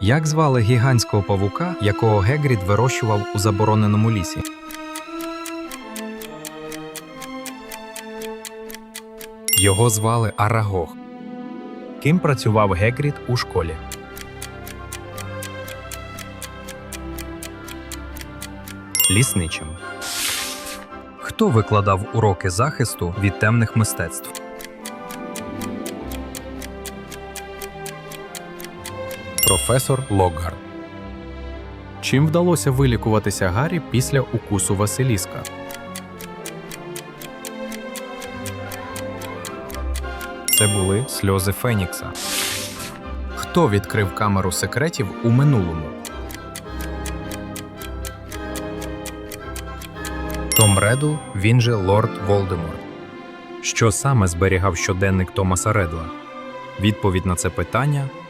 Як звали гігантського павука, якого Гегрід вирощував у забороненому лісі? Його звали Арагог. Ким працював Гегрід у школі? Лісничим. Хто викладав уроки захисту від темних мистецтв? Професор Локгард. Чим вдалося вилікуватися Гаррі після укусу Василіска? Це були сльози Фенікса. Хто відкрив камеру секретів у минулому? Том Редл, він же Лорд Волдеморт. Що саме зберігав щоденник Томаса Редла? Відповідь на це питання